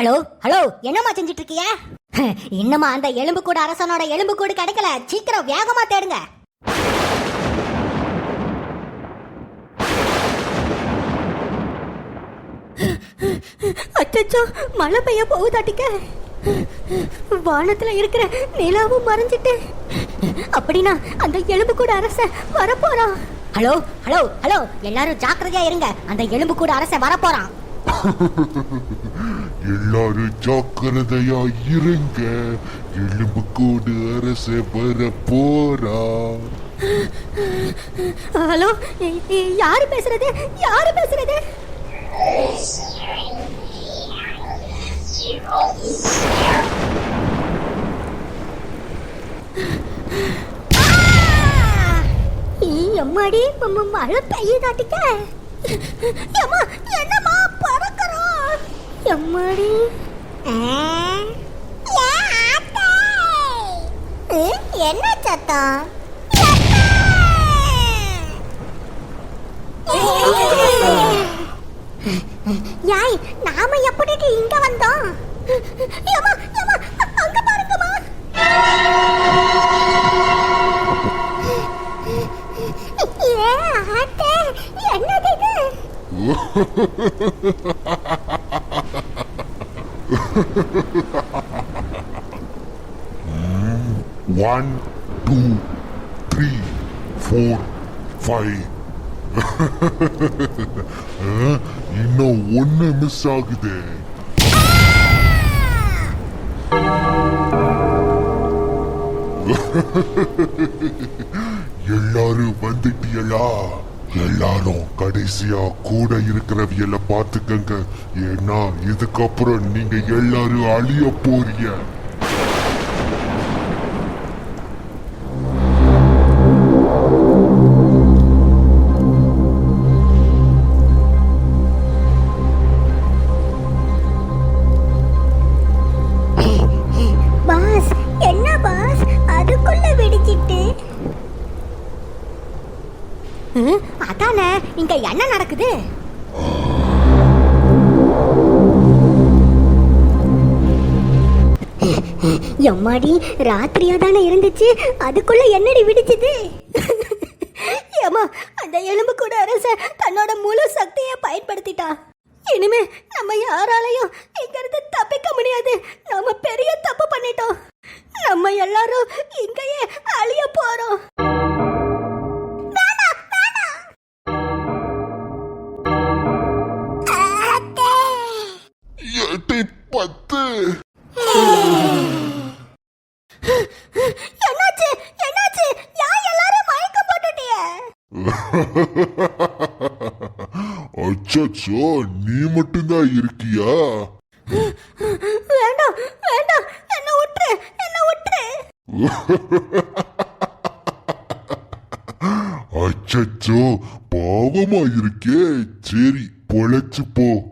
Hello hello என்னம்மா செஞ்சுட்டு இருக்கீங்க இன்னமா அந்த எலும்பு கூடு அரசனோட எலும்பு கூடு கிடைக்கல. சீக்கிரம் வேகமா தேடுங்க. அச்சச்சோ மழை பெய்ய போகுதாட்டிக்க வானத்துல இருக்கிற நிலாவும் மறைஞ்சிட்டு. அப்படின்னா அந்த எலும்பு கூட அரச வரப்போறான். ஹலோ ஹலோ ஹலோ எல்லாரும் ஜாக்கிரதையா இருங்க. அந்த எலும்பு கூட அரச வரப்போறான். எல்லாரும் ஜாக்கிரதையா இருங்க. எலும்பு கூடு அரச வர போறா. ஹலோ யாரு பேசுறது? யாரு பேசுறது? ஈ, எம்மாடி மழை பெய்யுதாட்டிக்க எம்மா எம்மாடி என்ன சத்தம்? யாய் நாம எப்படி இங்க வந்தோம்? ஏம்மா, ஏம்மா, அங்க பாருங்கம்மா. ஏ ஆத்தே என்னது இது? One two three four five இன்னும் ஒண்ணு மிஸ் ஆகுது எல்லாரும் வந்துட்டியலா எல்லாரும் கடைசியா கூட இருக்கிறவியல பாத்துக்கங்க ஏன்னா இதுக்கப்புறம் நீங்க எல்லாரும் அழிய போறீங்க. பாஸ் அதானே இங்க என்ன நடக்குது? எம்மாடி ராத்திரியா தானே இருந்துச்சு? அதுக்குள்ள என்னடி விடிச்சது? ஏமா அந்த எலும்பு கூட அரச தன்னோட முழு சக்தியை பயன்படுத்திட்டா. இனிமே நம்ம யாராலையும் இங்க இருந்து தப்பிக்க முடியாது. நாம பெரிய தப்பு பண்ணிட்டோம். நம்ம எல்லாரும் இங்கேயே அழிய போறோம். பத்து. என்னாச்சு? என்னாச்சு? யார் எல்லாரும் மயக்கம் போட்டுட்டிய? அச்சோ நீ மட்டும்தான் இருக்கியா? வேண்டாம் வேண்டாம். என்ன விட்டுரு என்ன விட்டுரு அச்சோ பாவமா இருக்கே. சரி பொழைச்சு போ.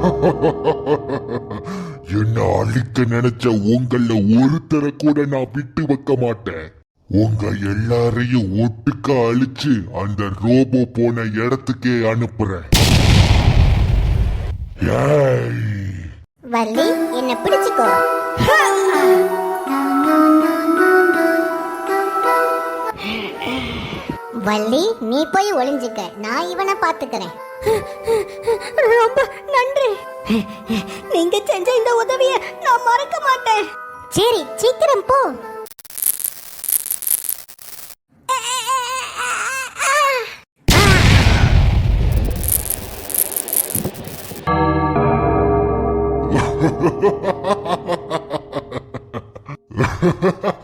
என்ன அழிக்க நினைச்ச உங்கள ஒருத்தரை கூட நான் விட்டு வைக்க மாட்டேன். உங்க எல்லாரையும் ஒட்டுக்க அழிச்சு அந்த ரோபோ போன இடத்துக்கே அனுப்புறேன். ஏய். வள்ளி என்ன பிடிச்சுக்கோ. வள்ளி நீ போய் ஒளிஞ்சுக்க. நான் இவனை பாத்துக்கிறேன் ரொம்ப நன்றி. நீங்க செஞ்ச இந்த உதவிய நான் மறக்க மாட்டேன். சரி சீக்கிரம் போ. ஏய்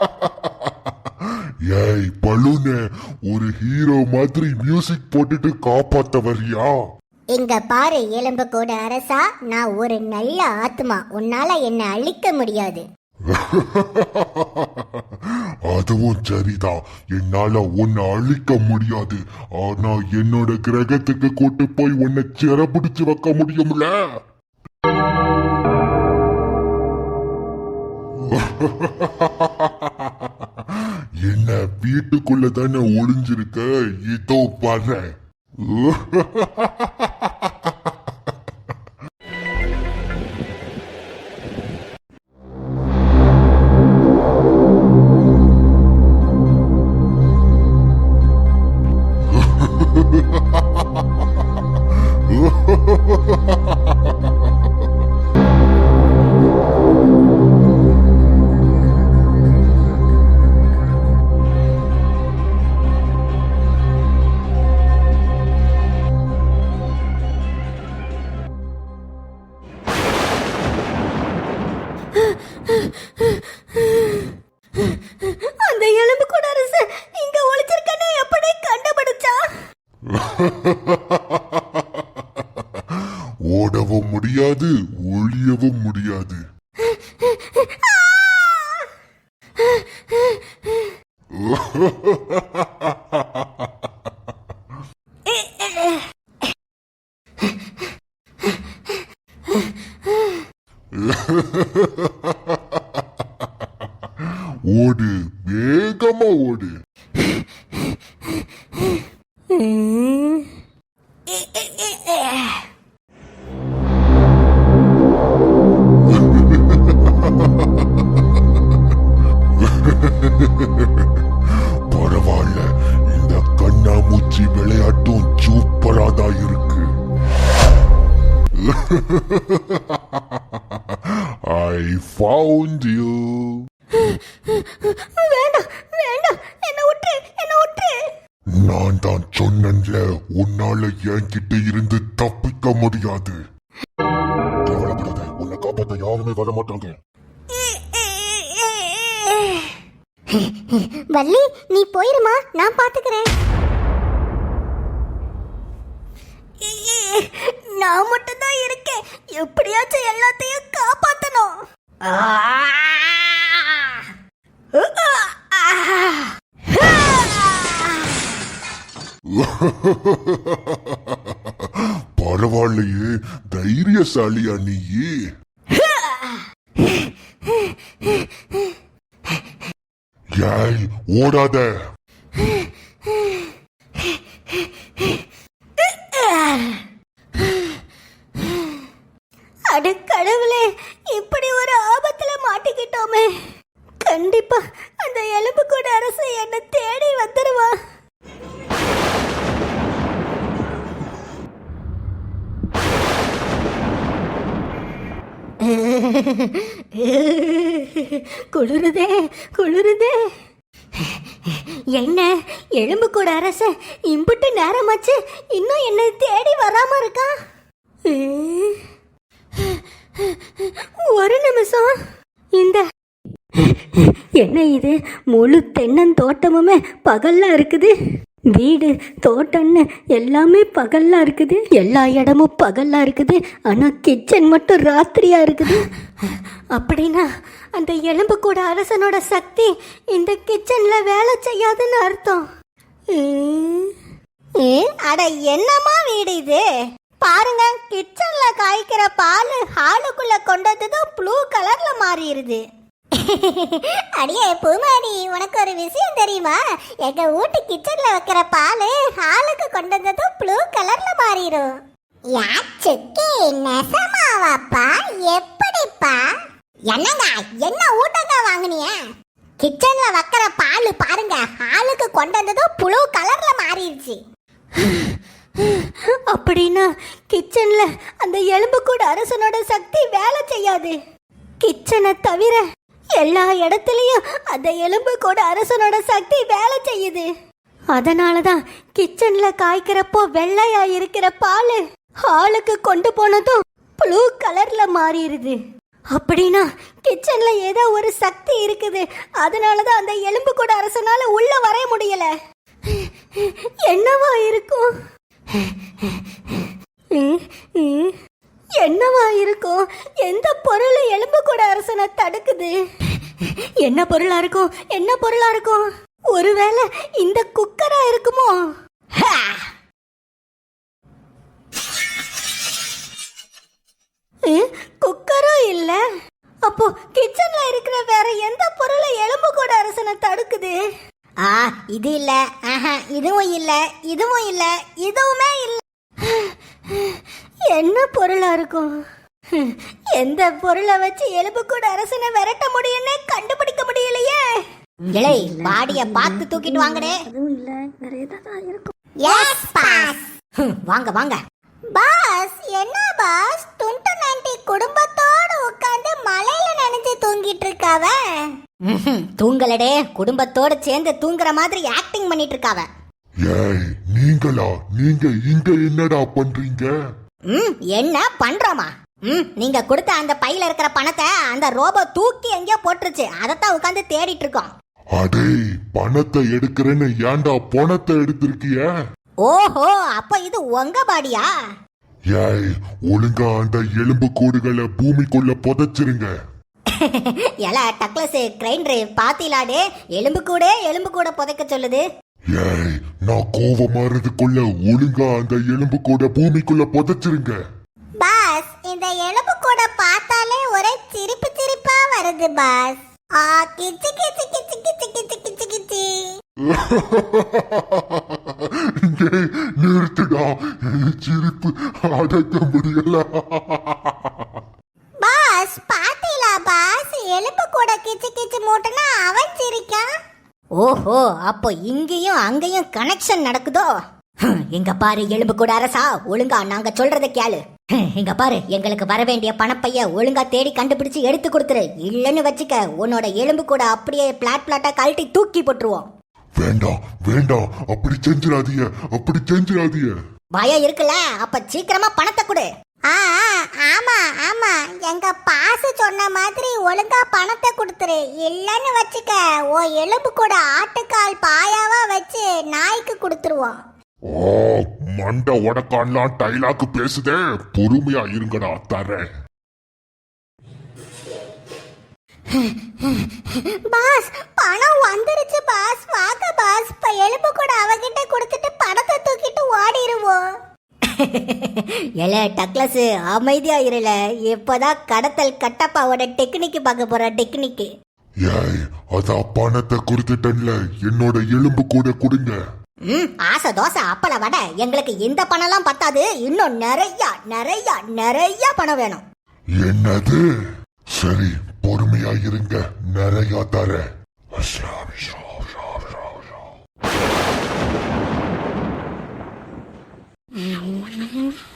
ஒரு ஹீரோ மாதிரி மியூசிக் போட்டுட்டு காப்பாத்த வரியா இங்க பாரு எலும்பு கூட அரசா நான் ஒரு நல்ல ஆத்மா. உன்னால என்ன அழிக்க முடியாது. அதுவும் சரிதான் என்னால உன்னை அழிக்க முடியாது. ஆனா என்னோட கிரகத்துக்கு கூட்டு போய் உன்னை சிறப்பிடிச்சு வைக்க முடியும்ல? என்ன வீட்டுக்குள்ள தானே ஒளிஞ்சிருக்க? இதோ பாரு. 오리, 메가마 오리. ஐ ஃபவுண்ட் யூ வேண்டாம் வேண்டாம். என்ன விட்டு என்ன விட்டு. நான் தான் சொன்னேன்ல உன்னால என்கிட்ட இருந்து தப்பிக்க முடியாது. கவலைப்படாத உன்னை காப்பாத்த யாருமே வர மாட்டாங்க. வள்ளி நீ போயிருமா? நான் பாத்துக்கிறேன். நான் மட்டும் தான் இருக்கேன். எப்படியாச்சும் எல்லாத்தையும் காப்பாத்தணும். பரவாயில்லையே தைரியசாலியா நீயே. ஏய் ஓடாத. அடு கடவுளே இப்படி ஒரு ஆபத்துல மாட்டிக்கிட்டோமே. கண்டிப்பா அந்த எலும்பு கூட அரசு என்ன தேடி வந்துருவா. குளிருதே குளிருதே. என்ன எலும்பு கூட அரச இம்புட்டு நேரமாச்சு இன்னும் என்ன தேடி வராம இருக்கா? ஒரு நிமிஷம். இந்த என்ன இது? முழு தென்னந்தோட்டமுமே பகல்ல இருக்குது. வீடு தோட்டம்னு எல்லாமே பகல்லா இருக்குது. எல்லா இடமும் பகல்லா இருக்குது. ஆனா கிச்சன் மட்டும் ராத்திரியா இருக்குது. அப்படின்னா அந்த எலும்பு கூட அரசனோட சக்தி இந்த கிச்சன்ல வேலை செய்யாதுன்னு அர்த்தம். ஏ, அட என்னமா வீடு இது? பாருங்க கிச்சன்ல காய்க்கிற பால் ஹாலுக்குள்ள கொண்டதும் ப்ளூ கலர்ல மாறிடுது. அடியே பூமாடி உனக்கு ஒரு விஷயம் தெரியுமா? எங்க வீட்டு கிச்சன்ல வைக்கிற பால் ஹாலுக்கு கொண்டு வந்ததும் ப்ளூ கலர்ல மாறிடும் யாச்சுக்கு நெசமாவாப்பா எப்படிப்பா? என்னங்க என்ன ஊட்டங்க வாங்கினியே? கிச்சன்ல வைக்கிற பால் பாருங்க ஹாலுக்கு கொண்டு வந்ததும் ப்ளூ கலர்ல மாறிடுச்சு. கிச்சன்ல அந்த எலும்பு கூட அரசனோட சக்தி வேலை செய்யாது. கிச்சனை தவிர எல்லா இடத்துலயும் அந்த எலும்பு கூட அரசனோட சக்தி வேலை செய்யுது. அதனால தான் கிச்சன்ல காய்க்கிறப்போ வெள்ளையா இருக்கிற பால் ஹாலுக்கு கொண்டு போனதும் ப்ளூ கலர்ல மாறிடுது. அப்படின்னா கிச்சன்ல ஏதோ ஒரு சக்தி இருக்குது. அதனால தான் அந்த எலும்பு கூட அரசனால உள்ள வர முடியல. என்னவா இருக்கும்? என்னவா இருக்கும்? எந்த பொருள் எலும்பு கூட அரசனை தடுக்குது? என்ன பொருளா இருக்கும்? என்ன பொருளா இருக்கும்? ஒருவேளை இந்த குக்கரா இருக்குமோ? குக்கரும் இல்ல? அப்போ கிச்சன்ல இருக்கிற வேற எந்த பொருளை எலும்பு கூட அரசனை தடுக்குது? ஆ இது இல்ல. ஆஹா, இதுவும் இல்ல. இதுவும் இல்ல. இதுவுமே இல்ல. என்ன பொருளா இருக்கும்? எந்த பொருளை வச்சு எலும்பு கூட அரசனை விரட்ட முடியும்னு கண்டுபிடிக்க முடியலையே? இளை பாடிய பார்த்து தூக்கிட்டு வாங்கடே. அதுவும் இல்ல வேற ஏதாவது இருக்கும் எஸ் பாஸ் வாங்க வாங்க. பாஸ் என்ன பாஸ் துண்டு நண்டி குடும்பத்தோட உட்கார்ந்து மலையில நனைஞ்சு தூங்கிட்டு இருக்காவ தூங்கலடே. குடும்பத்தோட சேர்ந்து தூங்குற மாதிரி ஆக்டிங் பண்ணிட்டு இருக்காவ ஏய் நீங்களா? நீங்க இங்க என்னடா பண்றீங்க? ம் என்ன பண்றோமா? ம் நீங்க கொடுத்த அந்த பையில இருக்கிற பணத்தை அந்த ரோபோ தூக்கி எங்கேயோ போட்டுருச்சு. அதைத்தான் உட்கார்ந்து தேடிட்டு இருக்கோம். அடே பணத்தை எடுக்கிறேன்னு ஏன்டா பணத்தை எடுத்திருக்கிய? ஓஹோ அப்ப இது உங்க பாடியா? ஏய் ஒழுங்கா அந்த எலும்பு கூடுகளை பூமிக்குள்ள புதைச்சிருங்க. எல டக்ளஸ் கிரைண்டர் பாத்திலாடே எலும்பு கூட எலும்பு கூட புதைக்க சொல்லுது. ஏய் நான் கோவமாறதுக்குள்ள ஒழுங்கா அந்த எலும்பு கூட பூமிக்குள்ள புதைச்சிருங்க. பாஸ் இந்த எலும்பு கூட பார்த்தாலே ஒரே சிரிப்பு சிரிப்பா வருது பாஸ். ஆ கிச்சு கிச்சு கிச்சு கிச்சு கிச்சு கிச்சு கிச்சு. நிறுத்துடா. சிரிப்பு அடக்க முடியல. பாஸ் பாத்தீங்களா பாஸ்? எலும்பு கூட கிச்சு கிச்சு மூட்டுனா அவன் சிரிக்கான் ஓஹோ அப்போ இங்கேயும் அங்கேயும் கனெக்ஷன் நடக்குதோ? இங்க பாரு எலும்பு கூட அரசா ஒழுங்கா நாங்க சொல்றத கேளு. இங்க பாரு எங்களுக்கு வர வேண்டிய பணப்பைய ஒழுங்கா தேடி கண்டுபிடிச்சு எடுத்து கொடுத்துரு. இல்லைன்னு வச்சுக்க உன்னோட எலும்பு கூட அப்படியே பிளாட் பிளாட்டா கழட்டி தூக்கி போட்டுருவோம். வேண்டாம் வேண்டாம் அப்படி செஞ்சிடாதீங்க அப்படி செஞ்சிடாதீங்க. பயம் இருக்குல்ல? அப்ப சீக்கிரமா பணத்தை கொடு. ஆ ஆமா ஆமா. எங்க பாசு சொன்ன மாதிரி ஒழுங்கா பணத்தை கொடுத்துரு. இல்லன்னு வச்சுக்க ஓ எலும்பு கூட ஆட்டுக்கால் பாயாவா வச்சு நாய்க்கு கொடுத்துருவோம். ஓ மண்டை உடக்கான்லாம் டைலாக்கு பேசுதே. பொறுமையா இருங்கடா தரேன் பாஸ் பணம் வந்துருச்சு பாஸ். வாங்க பாஸ் இப்ப எலும்பு கூட அவகிட்ட கொடுத்துட்டு பணத்தை தூக்கிட்டு ஓடிடுவோம் எல டக்ளஸ் அமைதியா இருல இப்பதான் கடத்தல் கட்டப்பாவோட டெக்னிக் பார்க்க போற டெக்னிக் ஏய் அதான் பணத்தை கொடுத்துட்டேன்ல. என்னோட எலும்பு கூட கொடுங்க. ம் ஆசை தோசை அப்பள வடை. எங்களுக்கு இந்த பணம்லாம் பத்தாது. இன்னும் நிறைய நிறைய நிறைய பணம் வேணும். என்னது? சரி பொறுமையா இருங்க. நிறைய தரேன் அஸ்லாம், Mm-hmm.